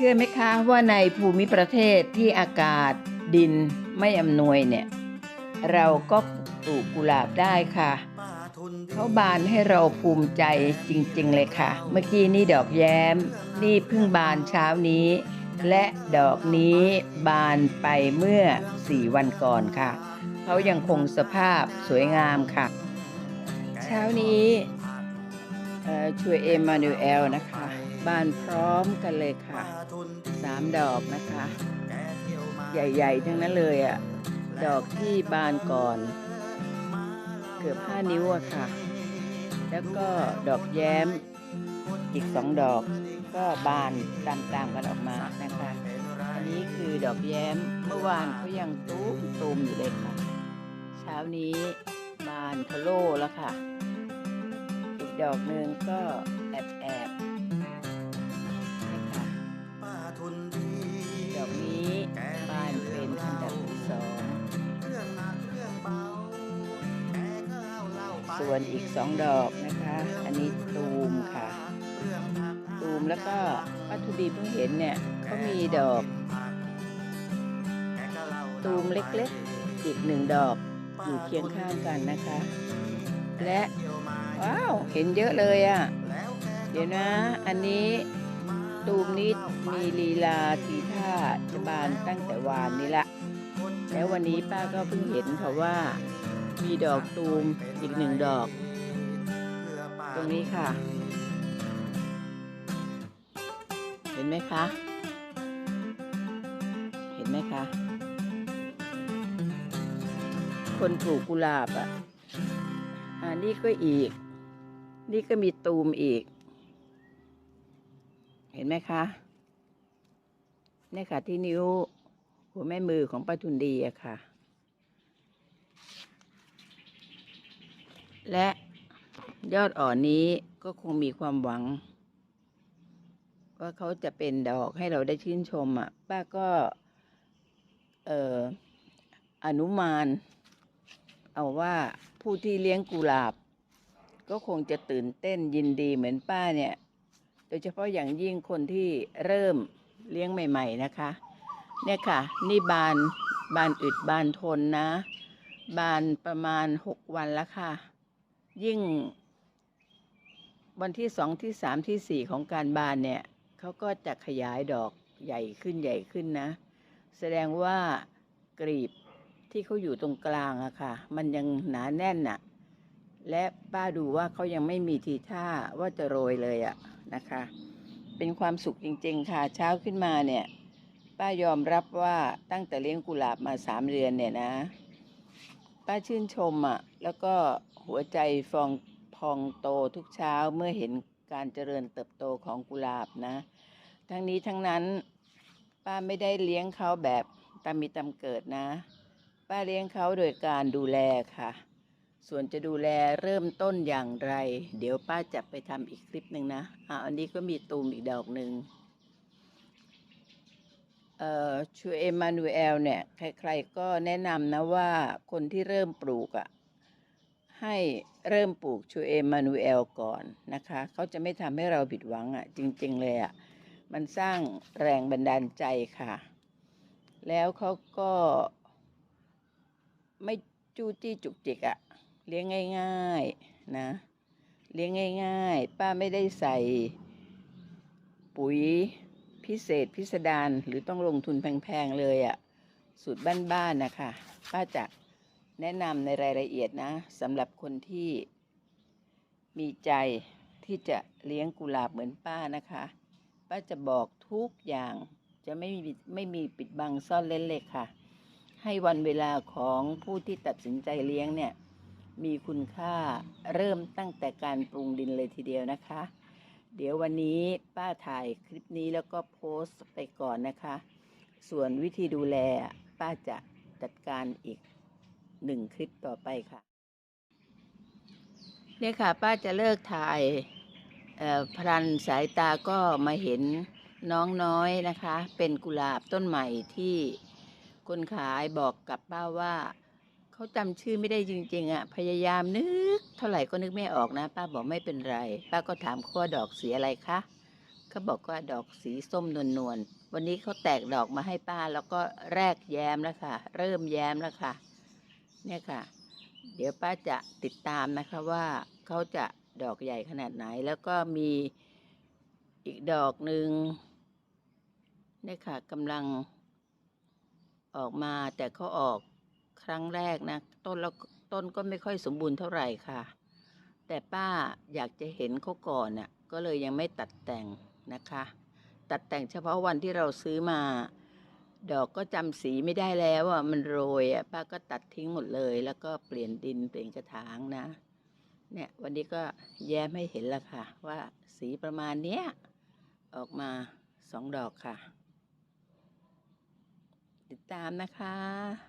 ชื่อไหมคะว่าในภูมิประเทศที่อากาศดินไม่อำนวยเนี่ย เราก็ปลูกกุหลาบได้ค่ะ เขาบานให้เราภูมิใจจริงๆเลยค่ะ เมื่อกี้นี่ดอกแย้ม นี่เพิ่งบานเช้านี้ และดอกนี้บานไปเมื่อ4วันก่อนค่ะ เขายังคงสภาพสวยงามค่ะ เช้านี้ช่วยเอมานูเอลนะคะ บานพร้อมกันเลยค่ะ สามดอกนะคะ ใหญ่ ๆ ทั้งนั้นเลยอะ่ะ ดอกที่บานก่อน เกือบห้านิ้วอะค่ะ แล้วก็ดอกแย้มอีกสองดอกก็บานตามๆกันออกมานะคะ อันนี้คือดอกแย้มเมื่อวานเขายังตูมตูมๆอยู่เลยค่ะ เช้านี้บานทะโล่แล้วค่ะ อีกดอกหนึ่งก็แอบแอบานเป็นอันดับที่สองส่วนอีกสองดอกนะคะ อันนี้ตูมค่ะ ตูมแล้วก็ป้าทุดีเพิ่งเห็นเนี่ยเขามีดอก ตูมเล็กๆ อีกหนึ่งดอกอยู่เคียงข้างกันนะคะ และ ว้าว เห็นเยอะเลยอะ่ะ เดี๋ยวนะ อันนี้ ตูมนี้มีลีลาทีท่าจะบานตั้งแต่วานนี้ละ แล้ววันนี้ป้าก็เพิ่งเห็นค่ะว่า มีดอกตูมอีกหนึ่งดอก ตรงนี้ค่ะ เห็นไหมคะ เห็นไหมคะ คนปลูกกุหลาบอะ อ่านี่ก็อีก นี่ก็มีตูมอีก เห็นไหมคะนี่ค่ะที่นิ้วหัวแม่มือของป้าทุนดีอะค่ะ และยอดอ่อนนี้ก็คงมีความหวัง ว่าเขาจะเป็นดอกให้เราได้ชื่นชมอะ ป้าก็ เอ่ออนุมาน เอาว่าผู้ที่เลี้ยงกุหลาบ ก็คงจะตื่นเต้นยินดีเหมือนป้าเนี่ย โดยเฉพาะอย่างยิ่งคนที่เริ่มเลี้ยงใหม่ ๆนะคะ เนี่ยค่ะ นี่บานบานอึดบานทนนะ บานประมาณหกวันแล้วค่ะ ยิ่ง วันที่สองที่สามที่สี่ของการบานเนี่ยเขาก็จะขยายดอกใหญ่ขึ้นใหญ่ขึ้นนะ แสดงว่ากรีบที่เขาอยู่ตรงกลางอะค่ะ มันยังหนาแน่นอะ และป้าดูว่าเขายังไม่มีทีท่าว่าจะโรยเลยอะนะคะ เป็นความสุขจริงๆค่ะเช้าขึ้นมาเนี่ย ป้ายอมรับว่าตั้งแต่เลี้ยงกุหลาบมาสามเดือนเนี่ยนะ ป้าชื่นชมอะ่ะแล้วก็หัวใจฟองพองโตทุกเช้าเมื่อเห็นการเจริญเติบโตของกุหลาบนะ ทั้งนี้ทั้งนั้น ป้าไม่ได้เลี้ยงเขาแบบตามมีตามเกิดนะ ป้าเลี้ยงเขาโดยการดูแลค่ะ ส่วนจะดูแลเริ่มต้นอย่างไร เดี๋ยวป้าจะไปทำอีกคลิปหนึ่งนะอะอันนี้ก็มีตูมอีกดอกหนึ่งเอ่อชูเอมานูเอลเนี่ยใครๆก็แนะนำนะว่าคนที่เริ่มปลูกอะ่ะให้เริ่มปลูกชูเอมานูเอลก่อนนะคะ เขาจะไม่ทำให้เราผิดหวังอะ่ะ จริงๆเลยอะ่ะ มันสร้างแรงบันดาลใจค่ะ แล้วเขาก็ไม่จู้จี้จุกจิกอะ่ะ เลี้ยงง่ายๆนะ เลี้ยงง่ายๆ ป้าไม่ได้ใส่ ปุ๋ยพิเศษพิสดารหรือต้องลงทุนแพงๆเลยอะ่ะสูตรบ้านๆนะคะป้าจะแนะนำในรายละเอียดนะสำหรับคนที่มีใจที่จะเลี้ยงกุหลาบเหมือนป้านะคะ ป้าจะบอกทุกอย่างจะไม่มีไม่มีปิดบังซ่อนเล่นเลยค่ะ ให้วันเวลาของผู้ที่ตัดสินใจเลี้ยงเนี่ย มีคุณค่าเริ่มตั้งแต่การปรุงดินเลยทีเดียวนะคะ เดี๋ยววันนี้ป้าถ่ายคลิปนี้แล้วก็โพสต์ไปก่อนนะคะ ส่วนวิธีดูแลป้าจะจัดการอีกหนึ่งคลิปต่อไปค่ะเนี่ยค่ะ ป้าจะเลิกถ่ายพลันสายตาก็มาเห็นน้องน้อยนะคะ เป็นกุหลาบต้นใหม่ที่คนขายบอกกับป้าว่า เขาจำชื่อไม่ได้จริง ๆ อะ พยายามนึก เท่าไหร่ก็นึกไม่ออกนะ ป้าบอกไม่เป็นไร ป้าก็ถามเขาว่าดอกสีอะไรคะเขาบอกว่าดอกสีส้มนวลนวลๆวันนี้เขาแตกดอกมาให้ป้าแล้วก็แรกแย้มแล้วค่ะ เริ่มแย้มแล้วค่ะ เนี่ยค่ะ เดี๋ยวป้าจะติดตามนะคะว่าเขาจะดอกใหญ่ขนาดไหน แล้วก็มีอีกดอกหนึ่งเนี่ยค่ะกำลังออกมาแต่เขาออก ครั้งแรกนะต้นแล้วต้นก็ไม่ค่อยสมบูรณ์เท่าไหร่ค่ะ แต่ป้าอยากจะเห็นเขาก่อนน่ะก็เลยยังไม่ตัดแต่งนะคะ ตัดแต่งเฉพาะวันที่เราซื้อมา ดอกก็จำสีไม่ได้แล้วอะมันโรยอะป้าก็ตัดทิ้งหมดเลย แล้วก็เปลี่ยนดินเปลี่ยนกระถางนะ เนี่ยวันนี้ก็แย้มให้เห็นแล้วค่ะ ว่าสีประมาณเนี้ยออกมาสองดอกค่ะ ติดตามนะคะ